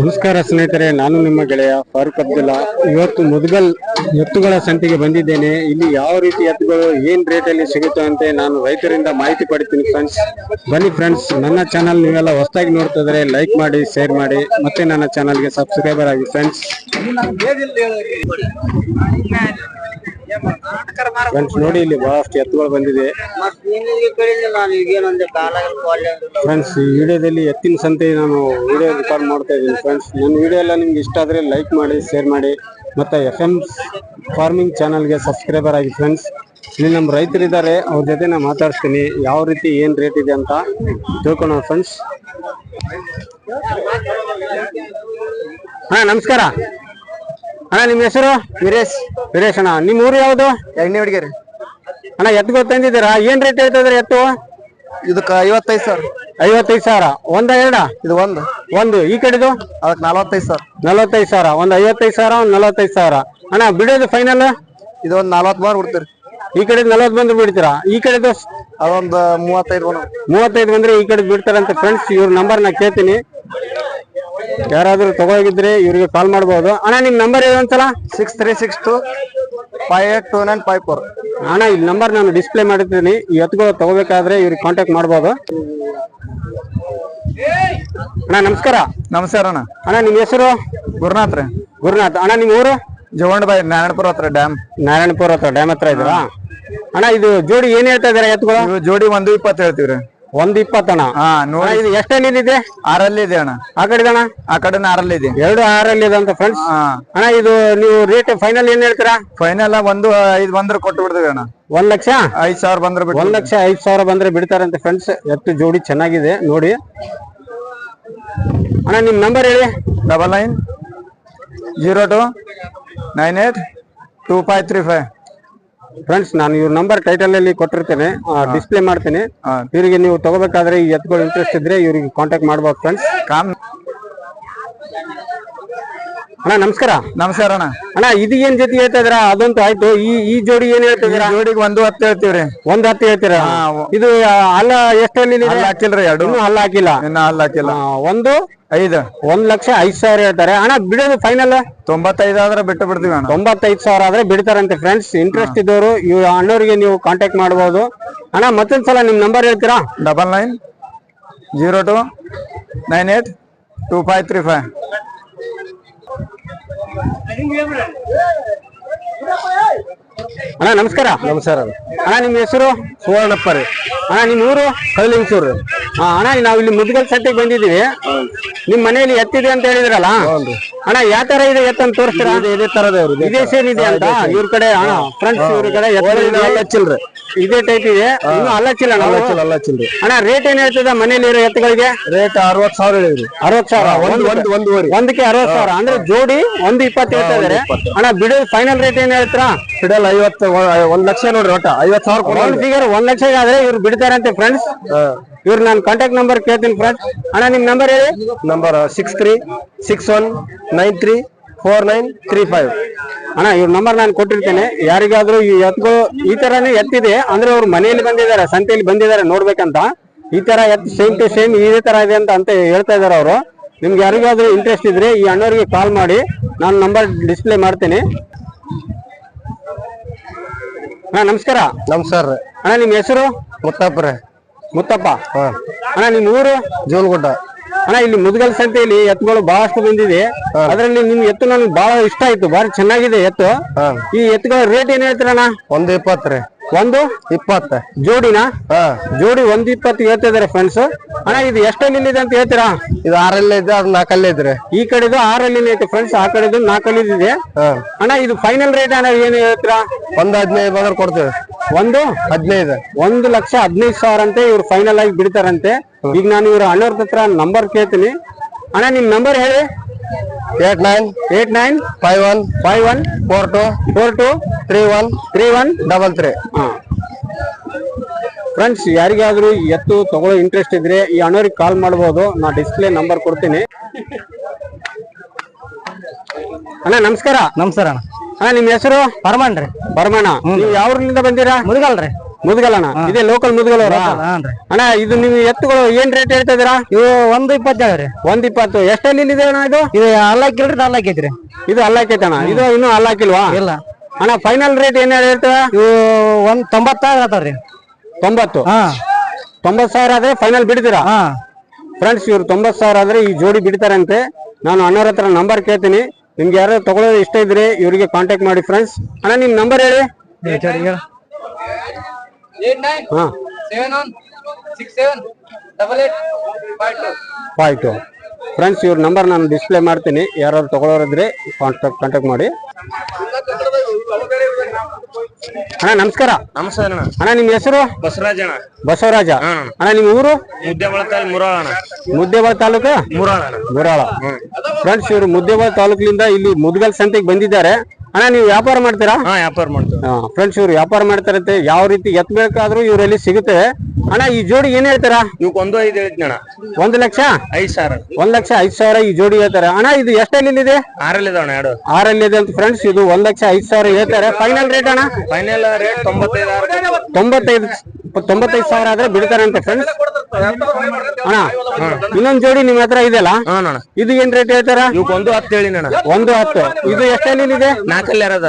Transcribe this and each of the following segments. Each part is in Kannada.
ನಮಸ್ಕಾರ ಸ್ನೇಹಿತರೆ, ನಾನು ನಿಮ್ಮ ಗೆಳೆಯ ಫಾರೂಕ್ ಅಬ್ದುಲ್ಲಾ. ಇವತ್ತು ಮುದ್ಗಲ್ ಎತ್ತುಗಳ ಸಂತೆಗೆ ಬಂದಿದ್ದೇನೆ. ಇಲ್ಲಿ ಯಾವ ರೀತಿ ಎತ್ತುಗಳು, ಏನ್ ರೇಟ್ ಅಲ್ಲಿ ಸಿಗುತ್ತೆ ಅಂತ ನಾನು ರೈತರಿಂದ ಮಾಹಿತಿ ಪಡಿತೀನಿ ಫ್ರೆಂಡ್ಸ್ ಬನ್ನಿ ಫ್ರೆಂಡ್ಸ್ ನನ್ನ ಚಾನಲ್ ನೀವೆಲ್ಲ ಹೊಸದಾಗಿ ನೋಡ್ತಿದ್ರೆ ಲೈಕ್ ಮಾಡಿ ಶೇರ್ ಮಾಡಿ, ಮತ್ತೆ ನನ್ನ ಚಾನಲ್ಗೆ ಸಬ್ಸ್ಕ್ರೈಬರ್ ಆಗಿ ಫ್ರೆಂಡ್ಸ್ ಫ್ರೆಂಡ್ಸ್ ನೋಡಿ ಇಲ್ಲಿ ಬಹಳಷ್ಟು ಎತ್ತುಗಳು ಬಂದಿದೆ. ಫ್ರೆಂಡ್ಸ್ ಈ ವಿಡಿಯೋದಲ್ಲಿ ಎತ್ತಿನ ಸಂತೆ ನಾನು ವಿಡಿಯೋ ರೆಕಾರ್ಡ್ ಮಾಡ್ತಾ ಇದ್ದೀನಿ. ಫ್ರೆಂಡ್ಸ್ ನನ್ನ ವಿಡಿಯೋ ಎಲ್ಲ ನಿಮ್ಗೆ ಇಷ್ಟ ಆದರೆ ಲೈಕ್ ಮಾಡಿ ಶೇರ್ ಮಾಡಿ. ಮತ್ತೆ ಎಫ್ ಎಂ ಫಾರ್ಮಿಂಗ್ ಚಾನಲ್ಗೆ ಸಬ್ಸ್ಕ್ರೈಬರ್ ಆಗಿ ಫ್ರೆಂಡ್ಸ್ ಇಲ್ಲಿ ನಮ್ಮ ರೈತರಿದ್ದಾರೆ ಅವ್ರ ಜೊತೆ ನಾ ಮಾತಾಡ್ತೀನಿ. ಯಾವ ರೀತಿ ಏನು ರೇಟ್ ಇದೆ ಅಂತ ತಿಳ್ಕೊಳ ಫ್ರೆಂಡ್ಸ್ ಹಾಂ ನಮಸ್ಕಾರ. ಅಣ್ಣ ನಿಮ್ಮ ಹೆಸರು? ವೀರೇಶ್. ವೀರೇಶ್ ಅಣ್ಣ. ನಿಮ್ಮ ಊರು ಯಾವುದು? ಎಣ್ಣೆ ಹುಡುಗಿರಿ ಅಣ್ಣ ಎತ್ತು ತಂದಿದ್ದೀರಾ ಏನು ರೇಟ್ ಹೇಳ್ತಿದ್ರೆ ಎತ್ತು? ಇದಕ್ಕೆ ಐವತ್ತೈದು ಸಾವಿರ. ಐವತ್ತೈದು ಸಾವಿರ. ಒಂದ ಎರಡ? ಇದು ಒಂದು. ಒಂದು. ಈ ಕಡೆದು? ಅದಕ್ಕೆ ನಲವತ್ತೈದು ಸಾವಿರ. ನಲವತ್ತೈದು ಸಾವಿರ. ಒಂದು ಐವತ್ತೈದು ಸಾವಿರ ಒಂದು ನಲವತ್ತೈದು ಸಾವಿರ. ಅಣ್ಣ ಬಿಡೋದು ಫೈನಲ್ ಇದು ಒಂದು ನಲವತ್ತು ಬಾರ್ ಬಿಡ್ತೀರಿ. ಈ ಕಡೆ ನಲವತ್ತು ಬಂದ್ರೆ ಬಿಡ್ತೀರಾ? ಈ ಕಡೆದು? ಅದೊಂದು ಮೂವತ್ತೈದು ಬಂದ್ರೆ ಮೂವತ್ತೈದು ಬಂದ್ರೆ ಈ ಕಡೆ ಬಿಡ್ತಾರಂತ ಫ್ರೆಂಡ್ಸ್ ಇವ್ರ ನಂಬರ್ ನಾ ಕೇಳ್ತೀನಿ. ಯಾರಾದ್ರೂ ತಗೋಗಿದ್ರೆ ಇವ್ರಿಗೆ ಕಾಲ್ ಮಾಡ್ಬೋದು. ಅಣ್ಣ ನಿಮ್ ನಂಬರ್ ಇದೆ ಅಂತಲ್ಲ? Six three six two five eight two nine five four ಅಣ್ಣ ಈ ನಂಬರ್ ನಾನು ಡಿಸ್ಪ್ಲೇ ಮಾಡಿದ್ದೀನಿ. ಈ ಎತ್ತುಗಳು ತಗೋಬೇಕಾದ್ರೆ ಇವ್ರಿಗೆ ಕಾಂಟ್ಯಾಕ್ಟ್ ಮಾಡ್ಬೋದು. ಅಣ್ಣ ನಮಸ್ಕಾರ. ನಮಸ್ಕಾರ ಅಣ್ಣ. ಅಣ್ಣ ನಿಮ್ ಹೆಸರು? ಗುರುನಾಥ್ ರೀ. ಗುರುನಾಥ್. ಅಣ್ಣ ನಿಮ್ ಊರು? ಜವಣ್ ಬಾಯಿ ನಾರಾಯಣಪುರ ಹತ್ರ ಡ್ಯಾಮ್ ನಾರಾಯಣಪುರ ಹತ್ರ ಡ್ಯಾಮ್ ಹತ್ರ ಇದ್ದೀರಾ ಅಣ್ಣ ಇದು ಜೋಡಿ ಏನ್ ಹೇಳ್ತಾ ಇದಾರೆ ಎತ್ಗಳು? ಜೋಡಿ ಒಂದು ಇಪ್ಪತ್ತು ಹೇಳ್ತೀವಿ ರೀ ಒಂದ್ ಇಪ್ಪತ್ತಣ್ಣ ಹಾ ಅಣ್ಣ, ನೋಡಿ ಇದು ಎಷ್ಟಲ್ಲಿದೆ ಆರಲ್ಲಿ ಇದೆ ಅಣ್ಣ. ಆ ಕಡೆ ಅಣ್ಣ ಆ ಕಡೆ ಆರಲ್ಲಿ ಇದೆ. ಎರಡು ಆರಲ್ಲಿ ಇದೆ ಅಂತ ಫ್ರೆಂಡ್ಸ್ ಹಾ. ಅಣ್ಣ ಇದು ನೀವು ರೇಟ್ ಫೈನಲ್ ಏನ್ ಹೇಳ್ತೀರಾ? ಫೈನಲ್ ಒಂದು ಐದು ಬಂದ್ರೆ ಕೊಟ್ಟು ಬಿಡ್ತೀವಿ ಅಣ್ಣ. ಒಂದ್ ಲಕ್ಷ? ಐದು ಸಾವಿರ ಬಂದ್ರೆ ಬಿಟ್ಟು ಒಂದ್ ಲಕ್ಷ ಐದ್ ಸಾವಿರ ಬಂದ್ರೆ ಅಂತ ಫ್ರೆಂಡ್ಸ್ ಎತ್ತು ಜೋಡಿ ಚೆನ್ನಾಗಿದೆ ನೋಡಿ. ಅಣ್ಣ ನಿಮ್ ನಂಬರ್ ಹೇಳಿ. Double nine zero two nine eight two five three five friends ನಾನು ಇವ್ರ ನಂಬರ್ ಟೈಟಲ್ ಅಲ್ಲಿ ಕೊಟ್ಟಿರ್ತೇನೆ. ಡಿಸ್ಪ್ಲೇ ಮಾಡ್ತೀನಿ. ಇವರಿಗೆ ನೀವು ತಗೋಬೇಕಾದ್ರೆ ಈ ಎತ್ಗಳು ಇಂಟ್ರೆಸ್ಟ್ ಇದ್ರೆ ಇವ್ರಿಗೆ ಕಾಂಟ್ಯಾಕ್ಟ್ ಮಾಡ್ಬೋದು ಫ್ರೆಂಡ್ಸ್ ಕಾಮ್ ಅಣ್ಣ ನಮಸ್ಕಾರ. ನಮಸ್ಕಾರ ಅಣ್ಣ. ಅಣ್ಣ ಇದು ಏನ್ ಜೊತೆ ಹೇಳ್ತಾ ಇದ್ರ ಅದಂತೂ ಆಯ್ತು. ಈ ಈ ಜೋಡಿ ಏನ್ ಹೇಳ್ತಾ ಇದೀರಾ ಜೋಡಿಗೆ ಒಂದು ಹತ್ತು ಹೇಳ್ತೀವ್ರಿ. ಒಂದ್ ಹತ್ತು ಹೇಳ್ತೀರಾ? ಇದು ಅಲ್ಲ ಎಷ್ಟಲ್ಲಿ ಹಲ್ಲ ಹಾಕಿಲ್ರಿ ಎರಡು. ಇನ್ನೂ ಹಲ್ಲ ಹಾಕಿಲ್ಲ. ಇನ್ನ ಹಲ್ಲ ಹಾಕಿಲ್ಲ. ಒಂದು? ಐದು. ಒಂದ್ ಲಕ್ಷ ಐದ್ ಸಾವಿರ ಹೇಳ್ತಾರೆ. ಅಣ್ಣ ಬಿಡೋದು ಫೈನಲ್ ತೊಂಬತ್ತೈದು ಆದ್ರೆ ಬಿಟ್ಟು ಬಿಡ್ತೀವಿ ಅಣ್ಣ. ತೊಂಬತ್ತೈದು ಸಾವಿರ ಆದ್ರೆ ಬಿಡ್ತಾರಂತೆ ಫ್ರೆಂಡ್ಸ್ ಇಂಟ್ರೆಸ್ಟ್ ಇದ್ದವರು ಇವ್ ಅಣ್ಣವ್ರಿಗೆ ನೀವು ಕಾಂಟ್ಯಾಕ್ಟ್ ಮಾಡಬಹುದು ಅಣ್ಣ ಮತ್ತೊಂದ್ಸಲ ನಿಮ್ ನಂಬರ್ ಹೇಳ್ತೀರಾ? Double nine zero two nine eight two five three five ಅಣ್ಣ ನಮಸ್ಕಾರ. ನಮಸ್ಕಾರ. ಅಣ್ಣ ನಿಮ್ ಹೆಸರು? ಸುವರ್ಣಪ್ಪ ರೀ ಅಣ್ಣ ನಿಮ್ ಊರು? ಕಲ್ಲಿಂಗ್ಸೂರು ಹಾ ಅಣ್ಣ ನಾವು ಇಲ್ಲಿ ಮುದ್ಗಲ್ ಸಟ್ಟಿಗೆ ಬಂದಿದೀವಿ ನಿಮ್ ಮನೆಯಲ್ಲಿ ಎತ್ತಿದೆ ಅಂತ ಹೇಳಿದ್ರಲ್ಲ? ಅಣ್ಣ ಯಾವ ತರ ಇದೆ ಎತ್ತಂತ ತೋರಿಸ್ತೀರಾ? ಇದೇ ತರದ ಇದೇ ಸೇರಿದೆ ಅಂತ? ಇವ್ರ ಕಡೆ ಅಣ್ಣ ಫ್ರೆಂಡ್ಸ್ ಇವ್ರ ಕಡೆ ಎತ್ತಿಲ್ರಿ. ಹಚ್ಚಿಲ್ರಿ. ಇದೇ ಟೈಪ್ ಇದೆ. ಇನ್ನು ಹಲ್ಲಚ್ಚಿಲ್ಲ ನಾವು. ಅಲ್ಲ ಅಣ್ಣ ರೇಟ್ ಏನ್ ಹೇಳ್ತದ ಮನೇಲಿರೋ ಎತ್ತುಗಳಿಗೆ? ರೇಟ್ ಅರವತ್ ಸಾವಿರ ಹೇಳಿದ್ರಿ. ಅರವತ್ ಸಾವಿರ. ಒಂದು ಒಂದು ಒಂದೂವರೆ ಒಂದಕ್ಕೆ ಅರವತ್ ಸಾವಿರ. ಅಂದ್ರೆ ಜೋಡಿ ಒಂದು ಇಪ್ಪತ್ತು ಹೇಳ್ತಾ ಇದಾರೆ. ಅಣ್ಣ ಬಿಡು ಫೈನಲ್ ರೇಟ್ ಏನ್ ಹೇಳ್ತೀರಾ? ಬಿಡಲ್ ಐವತ್ತು ಒಂದ್ ಲಕ್ಷ ನೋಡ್ರಿ ಒಟ್ಟ. ಐವತ್ ಸಾವಿರ ಕೊಡ ಒಂದ್ ಫಿಗರ್ ಒಂದ್ ಲಕ್ಷ ಆದ್ರೆ ಇವ್ರು ಬಿಡ್ತಾರಂತೆ ಫ್ರೆಂಡ್ಸ್ ಇವ್ರು ನಾನು ಕಾಂಟ್ಯಾಕ್ಟ್ ನಂಬರ್ ಕೇಳ್ತೀನಿ ಫ್ರೆಂಡ್ಸ್ ಅಣ್ಣ ನಿಮ್ ನಂಬರ್ ಹೇಳಿ? Number six three six one nine three four nine three five. ಅಣ್ಣ ಇವ್ರ ನಂಬರ್ ನಾನು ಕೊಟ್ಟಿರ್ತೇನೆ. ಯಾರಿಗಾದ್ರೂ ಈ ಎತ್ತು ಈ ತರನೇ ಎತ್ತಿದೆ. ಅಂದ್ರೆ ಅವ್ರು ಮನೆಯಲ್ಲಿ ಬಂದಿದ್ದಾರೆ ಸಂತೆಯಲ್ಲಿ ಬಂದಿದ್ದಾರೆ ನೋಡ್ಬೇಕಂತ. ಈ ತರ ಎತ್ತು ಸೇಮ್ ಟು ಸೇಮ್ ಇದೇ ತರ ಇದೆ ಅಂತ ಅಂತ ಹೇಳ್ತಾ ಇದಾರೆ ಅವರು. ನಿಮ್ಗೆ ಯಾರಿಗಾದ್ರೂ ಇಂಟ್ರೆಸ್ಟ್ ಇದ್ರೆ ಈ ಅಣ್ಣವ್ರಿಗೆ ಕಾಲ್ ಮಾಡಿ. ನಾನು ನಂಬರ್ ಡಿಸ್ಪ್ಲೇ ಮಾಡ್ತೀನಿ. ಹಾ ನಮಸ್ಕಾರ. ನಮಸ್ಕಾರ ರೀ. ಅಣ್ಣ ನಿಮ್ ಹೆಸರು? ಮುತ್ತಪ್ಪ ರೀ. ಮುತ್ತಪ್ಪ. ಅಣ್ಣ ನಿಮ್ ಊರು? ಜೋಲ್ಗುಡ್ಡ ಅಣ್ಣ ಇಲ್ಲಿ ಮುದ್ಗಲ್ ಸಂತೆಯಲ್ಲಿ ಎತ್ತುಗಳು ಬಹಳಷ್ಟು ಬಂದಿದೆ. ಅದರಲ್ಲಿ ನಿಮ್ ಎತ್ತು ನನ್ಗೆ ಬಹಳ ಇಷ್ಟ ಆಯ್ತು ಬಾರಿ ಚೆನ್ನಾಗಿದೆ ಎತ್ತು. ಈ ಎತ್ತುಗಳ ರೇಟ್ ಏನ್ ಹೇಳ್ತೀರಣ್ಣ ಒಂದು ಇಪ್ಪತ್ತು ಒಂದು? ಇಪ್ಪತ್ತ. ಜೋಡಿನ? ಜೋಡಿ ಒಂದ್ ಇಪ್ಪತ್ತು ಹೇಳ್ತಿದಾರೆ ಫ್ರೆಂಡ್ಸ್ ಅಣ್ಣ ಇದು ಎಷ್ಟೇ ನಿಲ್ಲಿದೆ ಅಂತ ಹೇಳ್ತೀರಾ? ಇದು ಆರಲ್ಲೇ ಇದೆ ಅದು ನಾಲ್ಕಲ್ಲೇ ಇದ್ರೆ ಈ ಕಡೆದು ಆರಲ್ಲಿ ಐತೆ ಫ್ರೆಂಡ್ಸ್ ಆ ಕಡೆದು ನಾಲ್ಕಲ್ಲಿ ಇದೆ ಅಣ್ಣ ಇದು ಫೈನಲ್ ರೇಟ್ ಅಣ್ಣ ಏನು ಹೇಳ್ತೀರಾ? ಒಂದ್ ಹದಿನೈದು ಬಂದ್ರೆ ಕೊಡ್ತೀವಿ. ಒಂದು ಹದಿನೈದು. ಒಂದು ಲಕ್ಷ ಹದಿನೈದು ಸಾವಿರ ಅಂತೆ ಇವ್ರು ಫೈನಲ್ ಆಗಿ ಬಿಡ್ತಾರಂತೆ. ಈಗ ನಾನು ಇವ್ರ ಅಣ್ಣವ್ರ ಹತ್ರ ನಂಬರ್ ಕೇಳ್ತೀನಿ. ಅಣ್ಣ ನಿಮ್ ನಂಬರ್ ಹೇಳಿ? Eight nine eight nine five one five one four two four two three one three one double three. Friends ಯಾರಿಗಾದ್ರೂ ಎತ್ತು ತಗೊಳ್ಳೋ ಇಂಟ್ರೆಸ್ಟ್ ಇದ್ರೆ ಈ ಅಣ್ಣವ್ರಿಗೆ ಕಾಲ್ ಮಾಡಬಹುದು ನಾ ಡಿಸ್ಪ್ಲೇ ನಂಬರ್ ಕೊಡ್ತೀನಿ. ಅಣ್ಣ ನಮಸ್ಕಾರ. ನಮಸ್ಕಾರ ಅಣ್ಣ. ನಿಮ್ ಹೆಸರು? ಪರಮಾನ್ ರೀ. ಬರ್ಮಣ ನೀವು ಯಾವ ಊರಿನಿಂದ ಬಂದಿರಾ? ಮುದುಗಲ್ ರೀ. ಮುದ್ಗಲ್ ಅಣ್ಣ ಇದೇ ಲೋಕಲ್ ಮುದ್ಗಲ್ ಅವರ ಅಣ್ಣ ಇದು ನೀವು ಎತ್ತುಗಳು ಏನ್ ರೇಟ್ ಹೇಳ್ತಾ ಇದೀರಾ ಇವು ಒಂದು ಇಪ್ಪತ್ತೇಳು ರೀ. ಒಂದ್ ಇಪ್ಪತ್ತು. ಎಷ್ಟೇ ಇದೆ ಅಣ್ಣ ಇದು? ಇದು ಅಲ್ಲಾಕಿಲ್ರಿ ಅಲ್ಲಾಕೈತ್ರಿ ಇದು ಅಲ್ಲಾಕೈತ ಅಣ್ಣ ಇದು ಇನ್ನೂ ಅಲ್ಲಾಕಿಲ್ವಾ ಇಲ್ಲ. ಅಣ್ಣ ಫೈನಲ್ ರೇಟ್ ಏನ್ ಹೇಳ್ತೀರಾ? ಇವು ಒಂದ್ ತೊಂಬತ್ತಾಗ ಆತಾವ್ರಿ ತೊಂಬತ್ತು? ಹಾ. ತೊಂಬತ್ ಸಾವಿರ ಆದ್ರೆ ಫೈನಲ್ ಬಿಡ್ತೀರಾ? ಹಾ. ಫ್ರೆಂಡ್ಸ್ ಇವ್ರು ತೊಂಬತ್ ಸಾವಿರ ಆದ್ರೆ ಈ ಜೋಡಿ ಬಿಡ್ತಾರಂತೆ. ನಾನು ಅಣ್ಣವ್ರ ಹತ್ರ ನಂಬರ್ ಕೇಳ್ತೀನಿ. ನಿಮ್ಗೆ ಯಾರು ತಗೊಳ್ಳೋದು ಇಷ್ಟ ಇದ್ರೆ ಇವರಿಗೆ ಕಾಂಟ್ಯಾಕ್ಟ್ ಮಾಡಿ ಫ್ರೆಂಡ್ಸ್ ಅಣ್ಣ ನಿಮ್ ನಂಬರ್ ಹೇಳಿ. ಹಾ. ಫ್ರೆಂಡ್ಸ್ ಇವ್ರ ನಂಬರ್ ನಾನು ಡಿಸ್ಪ್ಲೇ ಮಾಡ್ತೀನಿ. ಯಾರಾದ್ರು ತಗೊಳ್ಳೋರಿದ್ರೆ ಕಾಂಟ್ಯಾಕ್ಟ್ ಕಾಂಟ್ಯಾಕ್ಟ್ ಮಾಡಿ. ಅಣ್ಣ ನಮಸ್ಕಾರ. ನಮಸ್ಕಾರ ಅಣ್ಣ. ಅಣ್ಣ ನಿಮ್ಮ ಹೆಸರು? ಬಸವರಾಜ ಅಣ್ಣ. ಬಸವರಾಜ. ಅಣ್ಣ ನಿಮ್ ಊರು? ಮುದ್ದೆ ಮುರಾಳ ಅಣ್ಣ. ಮುದ್ದೇಬಾಳ್ ತಾಲೂಕು? ಮುರಾಳ ಮುರಾಳ. ಫ್ರೆಂಡ್ಸ್ ಇವರು ಮುದ್ದೇಬಳ ತಾಲೂಕಿನಿಂದ ಇಲ್ಲಿ ಮುದ್ಗಲ್ ಸಂತೆಗೆ ಬಂದಿದ್ದಾರೆ. ಅಣ್ಣ ನೀವು ವ್ಯಾಪಾರ ಮಾಡ್ತೀರಾ? ಹಾ ವ್ಯಾಪಾರ ಹಾ ಫ್ರೆಂಡ್ಸ್ ಇವ್ರು ವ್ಯಾಪಾರ ಮಾಡ್ತಾರಂತೆ. ಯಾವ ರೀತಿ ಎತ್ ಬೇಕಾದ್ರೂ ಇವರಲ್ಲಿ ಸಿಗುತ್ತೆ. ಅಣ್ಣ ಈ ಜೋಡಿ ಏನ್ ಹೇಳ್ತಾರ? ಒಂದು ಐದು ಹೇಳಿದ್ನಿ ಅಣ್ಣ. ಒಂದ್ ಲಕ್ಷ? ಐದ್ ಸಾವಿರ. ಒಂದ್ ಲಕ್ಷ ಐದ್ ಸಾವಿರ ಈ ಜೋಡಿ ಹೇಳ್ತಾರೆ. ಅಣ್ಣ ಇದು ಎಷ್ಟಲ್ಲಿ ಇದೆ? ಆರಲ್ಲಿ ಇದೆ ಎರಡು. ಆರಲ್ಲಿ ಇದೆ ಅಂತ ಫ್ರೆಂಡ್ಸ್ ಇದು ಒಂದ್ ಲಕ್ಷ ಐದ್ ಸಾವಿರ ಹೇಳ್ತಾರೆ. ಫೈನಲ್ ರೇಟ್ ಅಣ್ಣ? ಫೈನಲ್ ರೇಟ್ ತೊಂಬತ್ತೈದು ತೊಂಬತ್ತೈದು ತೊಂಬತ್ತೈದು ಸಾವಿರ ಆದ್ರೆ ಬಿಡ್ತಾರಂತೆ ಫ್ರೆಂಡ್ಸ್ ಅಣ್ಣ ಇನ್ನೊಂದ್ ಜೋಡಿ ನಿಮ್ ಹತ್ರ ಇದೆಯಲ್ಲ? ಅಣ್ಣ ಇದು ಏನ್ ರೇಟ್ ಹೇಳ್ತಾರ? ಒಂದು ಹತ್ತು ಹೇಳಿ ಅಣ್ಣ. ಒಂದು ಹತ್ತು. ಇದು ಎಷ್ಟಲ್ಲಿ ಇದೆ? ನಾಲ್ಕಲ್ಲಿ ಯಾರದ?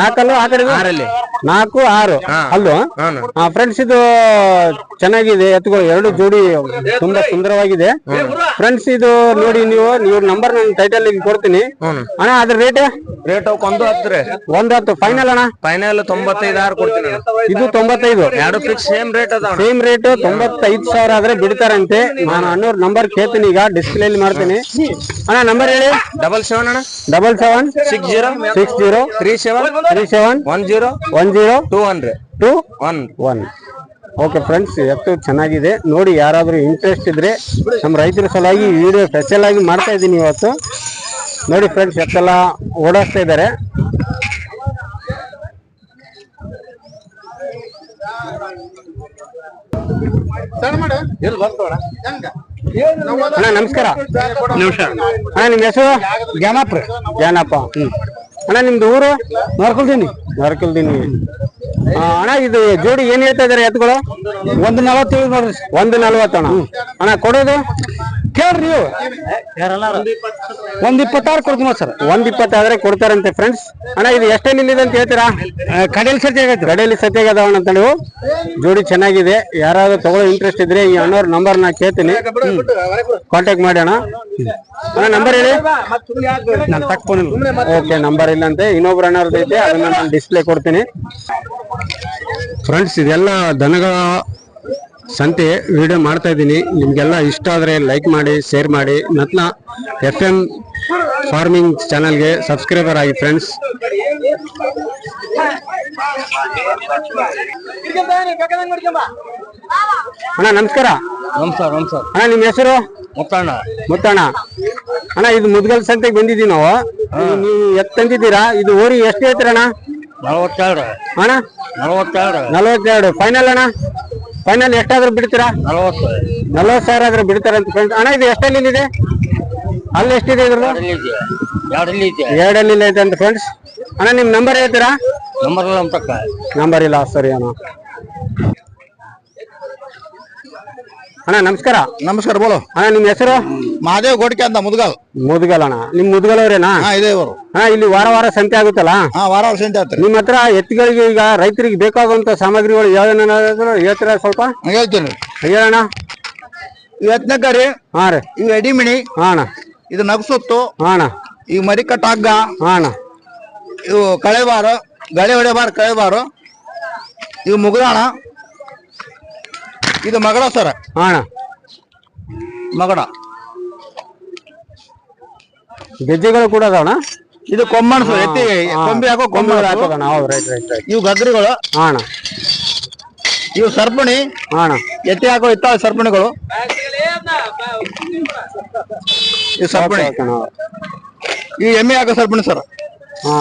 ನಾಲ್ಕಲ್ಲು ಆ ಕಡೆ ಆರಲ್ಲಿ. ನಾಲ್ಕು ಆರು. ಅಲ್ಲು? ಫ್ರೆಂಡ್ಸ್ ಇದು ಚೆನ್ನಾಗಿದೆ. ಎತ್ತುಗಳು ಎರಡು ಜೋಡಿ ತುಂಬಾ ಸುಂದರವಾಗಿದೆ. ಫ್ರೆಂಡ್ಸ್ ಇದು ನೋಡಿ ನೀವು ನೀವು ನಂಬರ್ ನನ್ನ ಟೈಟಲ್ ಇಲ್ಲಿ ಕೊಡ್ತೀನಿ. ಅಣ್ಣ. ಅದ್ರ ರೇಟ್ ರೇಟ್ ಒಂದು ಹತ್ತು ರೀ. ಒಂದ್ ಹತ್ತು. ಫೈನಲ್ ಅಣ್ಣ? ಫೈನಲ್ ತೊಂಬತ್ತೈದು ಆರು ಕೊಡ್ತೀನಿ ಇದು ತೊಂಬತ್ತೈದು. ಎರಡು ಫಿಕ್ಸ್ ಸೇಮ್ ರೇಟ್ ಅದಾವ ಸೇಮ್ ರೇಟ್ ತೊಂಬತ್ತೈದು ಸಾವಿರ ಆದ್ರೆ ಬಿಡ್ತಾರಂತೆ. ನಾನು ಅಣ್ಣವ್ರ ನಂಬರ್ ಕೇಳ್ತೀನಿ ಈಗ ಡಿಸ್ಪ್ಲೇ ಅಲ್ಲಿ ಮಾಡ್ತೀನಿ. ಅಣ್ಣ ನಂಬರ್ ಹೇಳಿ. ಡಬಲ್ ಸೆವೆನ್ ಅಣ್ಣ. Double seven six zero six zero three seven three seven one zero one zero two hundred two one one okay friends ಎತ್ತು ಚೆನ್ನಾಗಿದೆ. ನೋಡಿ ಯಾರಾದರೂ ಇಂಟ್ರೆಸ್ಟ್ ಇದ್ರೆ ನಮ್ಮ ರೈತರ ಸಲುವಾಗಿ ವಿಡಿಯೋ ಸ್ಪೆಷಲ್ ಆಗಿ ಮಾಡ್ತಾ ಇದ್ದೀನಿ ಇವತ್ತು. ನೋಡಿ ಫ್ರೆಂಡ್ಸ್ ಎತ್ತೆಲ್ಲ ಓಡಾಡ್ತಾ ಇದ್ದಾರೆ. ಅಣ್ಣ ನಮಸ್ಕಾರ. ನಿಮಿಷ. ಅಣ್ಣ ನಿಮ್ಮ ಹೆಸರು? ಜ್ಞಾನಪ್ಪ. ಏನಪ್ಪ ಅಣ್ಣ ನಿಮ್ದು ಊರು? ನೋಡ್ಕೊಳ್ತೀನಿ ನೋಡ್ಕೊಳ್ತೀನಿ ಅಣ್ಣ ಇದು ಜೋಡಿ ಏನ್ ಹೇಳ್ತಾ ಇದಾರೆ ಎತ್ಗಳು ಒಂದು ನಲವತ್ತೇಳು ನೋಡ್ರಿ. ಒಂದು ನಲ್ವತ್ತಣ್ಣ ಅಣ್ಣ ಕೊಡೋದು? ಕೇಳ್ರಿ ನೀವು ಒಂದ್ ಇಪ್ಪತ್ತಾರು ಕೊಡ್ತೀನಿ ಸರ್. ಒಂದ್ ಇಪ್ಪತ್ತಾದ್ರೆ ಕೊಡ್ತಾರಂತೆ ಫ್ರೆಂಡ್ಸ್ ಅಣ್ಣ ಇದು ಎಷ್ಟೇ ನಿಲ್ಲಿದೆ ಅಂತ ಹೇಳ್ತೀರಾ? ಕಡೆಯಲ್ಲಿ ಸತ್ಯ ಆಗೈತೆ ಕಡೆಯಲ್ಲಿ ಸತ್ಯ ಅದಾವಣ್ಣ ಅಂತ ನೀವು? ಜೋಡಿ ಚೆನ್ನಾಗಿದೆ. ಯಾರಾದ್ರೂ ತಗೊಳ್ಳೋ ಇಂಟ್ರೆಸ್ಟ್ ಇದ್ರೆ ಈ ಅಣ್ಣವ್ರ ನಂಬರ್ ನಾ ಕೇಳ್ತೀನಿ. ಕಾಂಟ್ಯಾಕ್ಟ್ ಮಾಡಿ ಅಣ್ಣ. ಅಣ್ಣ ನಂಬರ್ ಹೇಳಿ. ನಾನು ತಕ್ಕೊಂಡು ಫೋನ್ ಓಕೆ ನಂಬರ್ ಇಲ್ಲ ಅಂತೆ. ಇನ್ನೊಬ್ರು ಅಣ್ಣವ್ರದ್ದು ಐತೆ ಅದನ್ನ ನಾನು ಡಿಸ್ಪ್ಲೇ ಕೊಡ್ತೀನಿ. ಫ್ರೆಂಡ್ಸ್ ಇದೆಲ್ಲ ದನಗಳ ಸಂತೆ ವಿಡಿಯೋ ಮಾಡ್ತಾ ಇದ್ದೀನಿ. ನಿಮಗೆಲ್ಲ ಇಷ್ಟ ಆದರೆ ಲೈಕ್ ಮಾಡಿ ಶೇರ್ ಮಾಡಿ. ನತ್ನ ಎಫ್ ಎಂ ಫಾರ್ಮಿಂಗ್ ಚಾನಲ್ಗೆ ಸಬ್ಸ್ಕ್ರೈಬರ್ ಆಗಿ ಫ್ರೆಂಡ್ಸ್ ಅಣ್ಣ ನಮಸ್ಕಾರ. ನಮಸ್ಕಾರ ನಮಸ್ಕಾರ. ಅಣ್ಣ ನಿಮ್ಮ ಹೆಸರು? ಮುತ್ತಣ್ಣ. ಮುತ್ತಣ್ಣ. ಅಣ್ಣ ಇದು ಮುದ್ಗಲ್ ಸಂತೆಗೆ ಬಂದಿದ್ದೀವಿ ನಾವು. ನೀವು ಎತ್ ತಂದಿದ್ದೀರಾ? ಇದು ಓರಿ ಎಷ್ಟು ಹೇಳ್ತೀರಣ್ಣ? ನಲವತ್ತೆರಡು. ಅಣ್ಣ? ನಲವತ್ತೆರಡು. ನಲವತ್ತೆರಡು. ಫೈನಲ್ ಅಣ್ಣ? ಫೈನಲ್ ಎಷ್ಟಾದ್ರೂ ಬಿಡ್ತೀರಾ? ನಲವತ್ತು. ನಲವತ್ತು ಸಾವಿರ ಆದ್ರೂ ಬಿಡ್ತಾರಂತ ಫ್ರೆಂಡ್ಸ್ ಅಣ್ಣ ಇದು ಎಷ್ಟಲ್ಲಿ ಇದೆ ಅಲ್ಲಿ ಎಷ್ಟಿದೆ ಇದ್ರದ್ದು? ಎರಡಲ್ಲಿ ಐತೆ ಅಂತ ಫ್ರೆಂಡ್ಸ್ ಅಣ್ಣ ನಿಮ್ ನಂಬರ್ ಹೇಳ್ತೀರಾ? ನಂಬರ್ ಇಲ್ಲ ನಮ್ಮ ನಂಬರ್ ಇಲ್ಲ ಸರಿ ಅಣ್ಣ. ಅಣ್ಣ ನಮಸ್ಕಾರ. ನಮಸ್ಕಾರ ಬೋಲು. ಅಣ್ಣ ನಿಮ್ ಹೆಸರು? ಮಹಾದೇವ್ ಗೋಡ್ಕೆ ಅಂತ ಮುದ್ಗಲ್. ಮುದ್ಗಲ್ ಅಣ್ಣ ನಿಮ್ ಮುದ್ಗಲವ್ರೇನಾ? ಹಾ ಇದೆ ಇವರು. ಇಲ್ಲಿ ವಾರ ವಾರ ಸಂತೆ ಆಗುತ್ತಲ್ಲ? ಹಾ ವಾರ ವಾರ ಸಂತೆ ಆಗುತ್ತೆ. ನಿಮ್ಮ ಹತ್ರ ಎತ್ತುಗಳಿಗೆ ಈಗ ರೈತರಿಗೆ ಬೇಕಾಗುವಂತ ಸಾಮಗ್ರಿಗಳು ಯಾವೇನಾದ್ರು ಹೇಳ್ತೀರಾ ಸ್ವಲ್ಪ? ಹೇಳ್ತೀನಿ ಹೇಳಣ್ಣ. ಇವತ್ತನೇ ಕರಿ ಹಾ ರೀ. ಇವು ಎಡಿಮಿಣಿ ಹಾಣ ಇದು ನಗಸುತ್ತು ಹಾಣ ಈ ಇವು ಮರಿಕಟ್ಟ ಹಗ್ಗ ಹಾಣ ಇವು ಕಳೆಬಾರು ಗಳೆ ಹೊಡೆಬಾರು ಕಳೆಬಾರು. ಇವು ಮುಗುದಾಣ ಇದು ಮಗಡ ಸರ. ಹಾಣ ಮಗಡ ಗೆಜ್ಜೆಗಳು ಕೂಡ ಅದಾವಣ? ಇದು ಕೊಮ್ಮಣಸು ಎತ್ತಿ ಕೊಂಬಿ ಹಾಕೋ ಕೊಂಬಿ ಕೊಂಬೆಗಳು ಹಾಕೋ ಹಾಕೋದಣ್ಣ ಹೌದು ರೈಟ್ ರೈಟ್ ರೈಟ್ ಇವು ಗದ್ರಿಗಳು ಹಾಣ ಇವು ಸರ್ಪಣಿ. ಹಾಣ ಎತ್ತಿ ಹಾಕೋ ಇತ್ತ ಸರ್ಪಣಿಗಳು. ಇವು ಸರ್ಪಣಿ. ಈ ಇವು ಎಮ್ಮೆ ಹಾಕೋ ಸರ್ಪಣಿ ಸರ್. ಹಾ.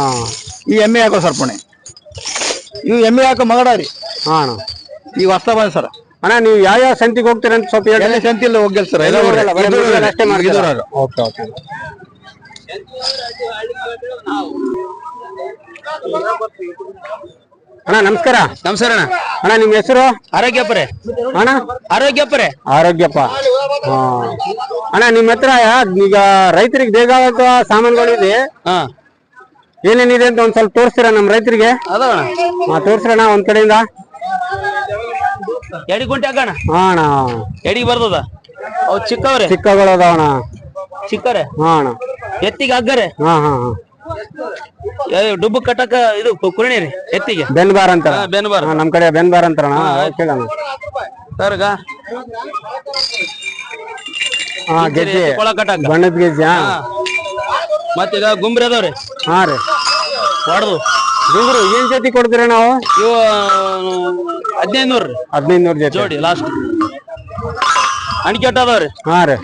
ಈ ಎಮ್ಮೆ ಹಾಕೋ ಸರ್ಪಣಿ. ಇವು ಎಮ್ಮೆ ಹಾಕೋ ಮಗಡ ರೀ ಹಾ ಅಣ್ಣ. ಈ ಹೊಸ ಬಂದ ಸರ್. ಅಣ್ಣ ನೀವು ಯಾವ ಯಾವ ಸಂತಿಗೆ ಹೋಗ್ತೀರ ಅಂತ ಸ್ವಲ್ಪ ಹೇಳಿ ಎಲ್ಲಿ ಸಂತಿಲ್ಲ ಹೋಗಿಲ್ಲ ಸರ್ ಅಷ್ಟೇ ಓಕೆ ಓಕೆ. ಅಣ್ಣ ನಮಸ್ಕಾರ. ನಮಸ್ಕಾರ ಅಣ್ಣ. ಅಣ್ಣ ನಿಮ್ಮ ಹೆಸರು? ಆರೋಗ್ಯಪ್ಪರೇ. ಅಣ್ಣ? ಆರೋಗ್ಯಪ್ಪರೇ. ಆರೋಗ್ಯಪ್ಪ. ಹಾ. ಅಣ್ಣ ನಿಮ್ಮ ಹತ್ರ ಈಗ ರೈತರಿಗೆ ಬೇಕಾದಂತ ಸಾಮಾನುಗಳಿದೆ. ಹಾ. ಏನೇನಿದೆ ಅಂತ ಒಂದ್ ಸ್ವಲ್ಪ ತೋರಿಸ್ತೀರ ನಮ್ಮ ರೈತರಿಗೆ? ಅದಾವಣ ಹಾ ತೋರಿಸ್ರಣ್ಣ ಒಂದ್ ಕಡೆಯಿಂದ. ಎಡಿ ಗುಂಟೆ ಹಾಕಣ ಹಾ ಅಣ್ಣ. ಎಡಿ ಬರ್ತದ? ಅವ ಚಿಕ್ಕವ್ರೆ. ಚಿಕ್ಕಗಳು ಅದಾವಣ ಚಿಕ್ಕರೆ ಹಾ ಅಣ್ಣ. ಎತ್ತಿಗೆ ಅಗ್ಗರೆ? ಹಾ ಹಾ ಹಾ. ಡುಬ್ಬು ಕಟ್ಟಕ ಇದು ಕುರಣಿ ರೀ ಎತ್ತಿಗೆ. ಬೆನ್ ಬಾರ್ ಅಂತಾರ. ಹಾ, ಬೆನ್ ಬಾರ್. ನಮ್ ಕಡೆ ಬೆನ್ ಬಾರ್ ಅಂತಾರಣ ಕೇಳಣ. ಸರ್ಗ ಹಾ ಗೆಜ್ಜೆ. ಕೊಳ ಕಟ್ಟಕ. ಬಣ್ಣದ ಗೆಜ್ಜೆ ಹಾ. ಮತ್ತೀಗ ಗುಂಬ್ರಿ ಅದಾವ್ರಿ. ಹಾ ರೀ. ಹೊಡ್ದು. ಗುಂಗುರು ಏನ್ ಜೊತೆ ಕೊಡ್ತೀರ ನಾವು ಇವು ಹದಿನೈದು ನೂರು ರೀ. ಹದಿನೈದು ನೂರು ಜೊತೆ. ಜೋಡಿ ಲಾಸ್ಟ್ ಅಣಿಕೆಟ್ ಅದಾವ್ರಿ. ಹಾ ರೀ.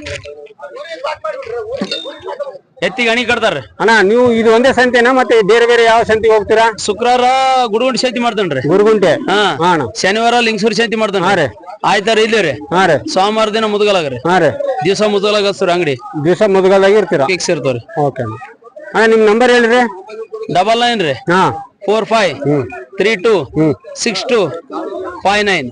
ಎತ್ತಿಗೆ ಅಣಿ ಕಟ್ತಾರ ಅಣ್ಣ ನೀವು ಇದು ಒಂದೇ ಸಂತೆನಾ ಮತ್ತೆ ಬೇರೆ ಬೇರೆ ಯಾವ ಸಂತೆಗೆ ಹೋಗ್ತೀರಾ? ಶುಕ್ರವಾರ ಗುಡುಗುಂಡಿ ಶಾಂತಿ ಮಾಡ್ತಾನ್ರಿ ಗುರುಗುಂಟೆ ಹಾ. ಹಾ ಅಣ್ಣ. ಶನಿವಾರ ಲಿಂಗಸೂರಿ ಶಾಂತಿ ಮಾಡ್ತಾನೆ ಹಾ ರೀ. ಆಯ್ತಾರ ಇಲ್ಲಿ ರೀ ಹಾ ರೀ. ಸೋಮವಾರ ದಿನ ಮುದುಗಲಾಗ್ರಿ ಹಾ ರೀ. ದಿವಸ ಮುದುಗಲಾಗ ಹಚ್ತಾರ ಅಂಗಡಿ. ದಿವಸ ಮುದುಗಲ್ದಾಗ ಇರ್ತೀರಾ? ಫಿಕ್ಸ್ ಇರ್ತಾವ್ರಿ. ಓಕೆ ಅಣ್ಣ. ಅಣ್ಣ ನಿಮ್ ನಂಬರ್ ಹೇಳ್ರಿ. ಡಬಲ್ ನೈನ್ ರೀ. ಹಾ. Four five three two six two five nine